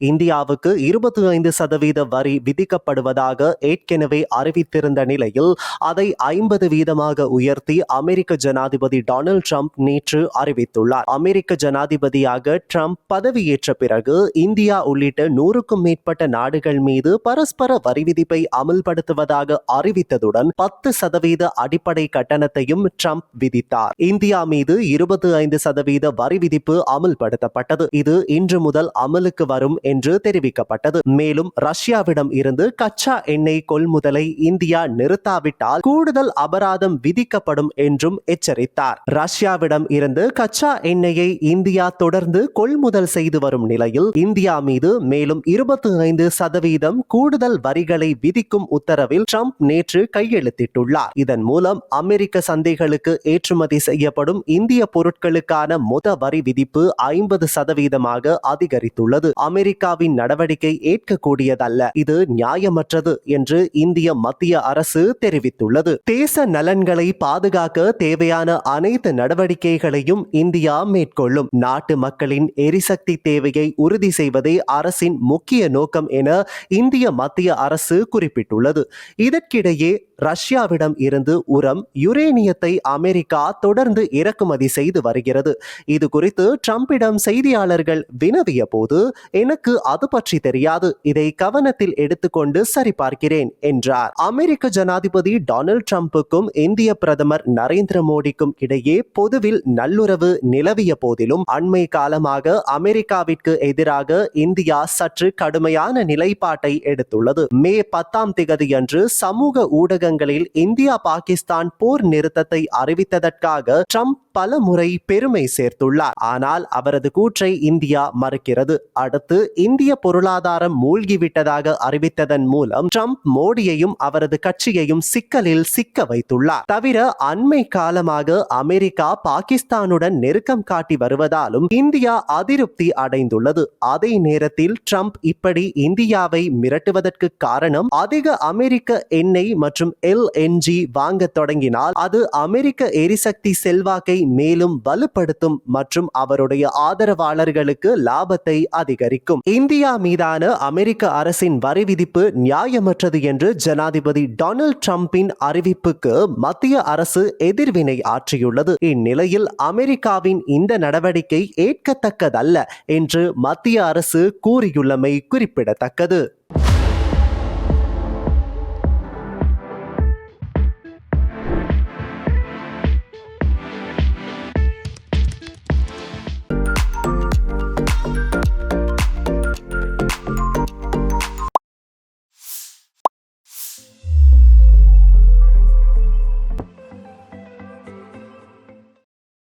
இந்தியாவுக்கு இருபத்தி ஐந்து சதவீத வரி விதிக்கப்படுவதாக ஏற்கனவே அறிவித்திருந்த நிலையில் அதை ஐம்பது வீதமாக உயர்த்தி அமெரிக்க ஜனாதிபதி டொனால்ட் ட்ரம்ப் நேற்று அறிவித்துள்ளார். அமெரிக்க ஜனாதிபதியாக ட்ரம்ப் பதவியேற்ற பிறகு இந்தியா உள்ளிட்ட நூறுக்கும் மேற்பட்ட நாடுகள் மீது பரஸ்பர வரி விதிப்பை அமல்படுத்துவதாக அறிவித்ததுடன் பத்து சதவீத அடிப்படை கட்டணத்தையும் ட்ரம்ப் விதித்தார். இந்தியா மீது இருபத்தி ஐந்து சதவீத வரி விதிப்பு அமல்படுத்தப்பட்டது. இது இன்று முதல் அமலுக்கு வரும் என்று தெரிவிக்கப்பட்டது. மேலும் ரஷ்யாவிடம் இருந்து கச்சா எண்ணெய் கொள்முதலை இந்தியா நிறுத்தாவிட்டால் கூடுதல் அபராதம் விதிக்கப்படும் என்றும் எச்சரித்தார். ரஷ்யாவிடம் இருந்து கச்சா எண்ணெயை இந்தியா தொடர்ந்து கொள்முதல் செய்து வரும் நிலையில் இந்தியா மீது மேலும் இருபத்தி ஐந்து சதவீதம் கூடுதல் வரிகளை விதிக்கும் உத்தரவில் ட்ரம்ப் நேற்று கையெழுத்திட்டுள்ளார். இதன் மூலம் அமெரிக்க சந்தைகளுக்கு ஏற்றுமதி செய்யப்படும் இந்திய பொருட்களுக்கான மொத்த வரி விதிப்பு ஐம்பது சதவீதமாக அதிகரித்துள்ளது. அமெரிக்க அமெரிக்காவின் நடவடிக்கை ஏற்கக்கூடியதல்ல. இது நியாயமற்றது என்று இந்திய மத்திய அரசு தெரிவித்துள்ளது. தேச நலன்களை பாதுகாக்க தேவையான அனைத்து நடவடிக்கைகளையும் இந்தியா மேற்கொள்ளும். நாட்டு மக்களின் எரிசக்தி தேவையை உறுதி செய்வதே அரசின் முக்கிய நோக்கம் என இந்திய மத்திய அரசு குறிப்பிட்டுள்ளது. இதற்கிடையே ரஷ்யாவிடம் இருந்து உரம் யுரேனியத்தை அமெரிக்கா தொடர்ந்து இறக்குமதி செய்து வருகிறது. இது குறித்து ட்ரம்பிடம் செய்தியாளர்கள் வினவிய போது எனக்கு எனக்கு அது பற்றி தெரியாது. இதை கவனத்தில் எடுத்துக்கொண்டு சரிபார்க்கிறேன் என்றார். அமெரிக்க ஜனாதிபதி டொனால்ட் டிரம்புக்கும் இந்திய பிரதமர் நரேந்திர மோடிக்கும் இடையே பொதுவில் நல்லுறவு நிலவிய போதிலும் அண்மை காலமாக அமெரிக்காவிற்கு எதிராக இந்தியா சற்று கடுமையான நிலைப்பாட்டை எடுத்துள்ளது. மே பத்தாம் திகதியன்று சமூக ஊடகங்களில் இந்தியா பாகிஸ்தான் போர் நிறுத்தத்தை அறிவித்ததற்காக ட்ரம்ப் பல முறை பெருமை சேர்த்துள்ளார். ஆனால் அவரது கூற்றை இந்தியா மறுக்கிறது. அடுத்து இந்திய பொருளாதாரம் மூழ்கிவிட்டதாக அறிவித்ததன் மூலம் ட்ரம்ப் மோடியையும் அவரது கட்சியையும் சிக்கலில் சிக்க வைத்துள்ளார். தவிர அண்மை காலமாக அமெரிக்கா பாகிஸ்தானுடன் நெருக்கம் காட்டி வருவதாலும் இந்தியா அதிருப்தி அடைந்துள்ளது. அதே நேரத்தில் ட்ரம்ப் இப்படி இந்தியாவை மிரட்டுவதற்கு காரணம் அதிக அமெரிக்க எண்ணெய் மற்றும் எல்என்ஜி வாங்க தொடங்கினால் அது அமெரிக்க எரிசக்தி செல்வாக்கை மேலும் வலுப்படுத்தும் மற்றும் அவருடைய ஆதரவாளர்களுக்கு லாபத்தை அதிகரிக்கும். இந்தியா மீதான அமெரிக்க அரசின் வரி விதிப்பு நியாயமற்றது என்று ஜனாதிபதி டொனால்ட் ட்ரம்பின் அறிவிப்புக்கு மத்திய அரசு எதிர்வினை ஆற்றியுள்ளது. இந்நிலையில் அமெரிக்காவின் இந்த நடவடிக்கை ஏற்கத்தக்கதல்ல என்று மத்திய அரசு கூறியுள்ளமை குறிப்பிடத்தக்கது.